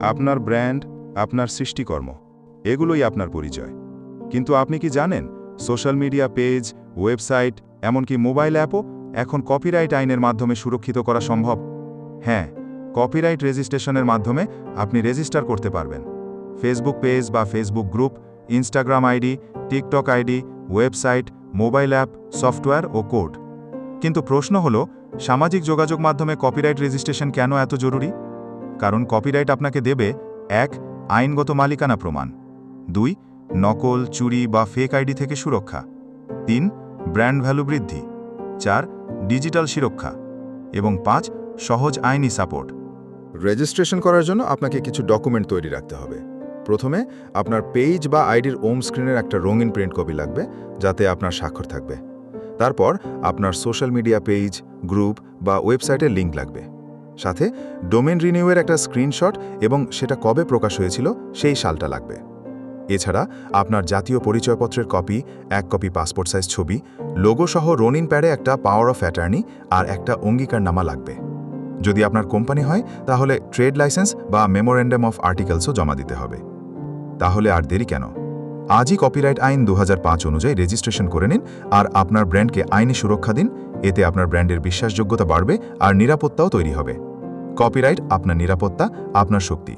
আপনার ব্র্যান্ড, আপনার সৃষ্টিকর্ম, এগুলোই আপনার পরিচয়। কিন্তু আপনি কি জানেন, সোশ্যাল মিডিয়া, পেজ, ওয়েবসাইট, এমনকি মোবাইল অ্যাপও এখন কপিরাইট আইনের মাধ্যমে সুরক্ষিত করা সম্ভব? হ্যাঁ কপিরাইট রেজিস্ট্রেশনের মাধ্যমে আপনি রেজিস্টার করতে পারবেন। ফেসবুক পেজ বা Facebook group, Instagram ID, TikTok ID, website, mobile app, software ও কোড। কিন্তু প্রশ্ন হল, সামাজিক যোগাযোগ মাধ্যমে কপিরাইট রেজিস্ট্রেশন কেন এত জরুরি? কারণ কপিরাইট আপনাকে দেবে, এক, আইনগত মালিকানা প্রমাণ। দুই, নকল, চুরি বা ফেক আইডি থেকে সুরক্ষা। তিন ব্র্যান্ড ভ্যালু বৃদ্ধি। চার ডিজিটাল সুরক্ষা এবং পাঁচ, সহজ আইনি সাপোর্ট রেজিস্ট্রেশন করার জন্য আপনাকে কিছু ডকুমেন্ট তৈরি রাখতে হবে। প্রথমে আপনার পেজ বা আইডির ওম স্ক্রিনের একটা রঙিন প্রিন্ট কপি লাগবে, যাতে আপনার স্বাক্ষর থাকবে। তারপর আপনার সোশ্যাল মিডিয়া পেজ গ্রুপ বা ওয়েবসাইটের লিঙ্ক লাগবে। সাথে ডোমেন রিনিউয়ের একটা স্ক্রিনশট এবং সেটা কবে প্রকাশ হয়েছিল সেই সালটা লাগবে। এছাড়া আপনার জাতীয় পরিচয়পত্রের কপি, এক কপি পাসপোর্ট সাইজ ছবি, লোগো সহ রনিন প্যাডে একটা পাওয়ার অফ অ্যাটার্নি আর একটা অঙ্গীকারনামা লাগবে। যদি আপনার কোম্পানি হয়, তাহলে ট্রেড লাইসেন্স বা মেমোরেন্ডাম অফ আর্টিকেলসও জমা দিতে হবে। তাহলে আর দেরি কেন? আজই কপিরাইট আইন দু হাজার পাঁচ অনুযায়ী রেজিস্ট্রেশন করে নিন আর আপনার ব্র্যান্ডকে আইনি সুরক্ষা দিন। এতে আপনার ব্র্যান্ডের বিশ্বাসযোগ্যতা বাড়বে আর নিরাপত্তাও তৈরি হবে। কপিরাইট আপনার নিরাপত্তা আপনার শক্তি।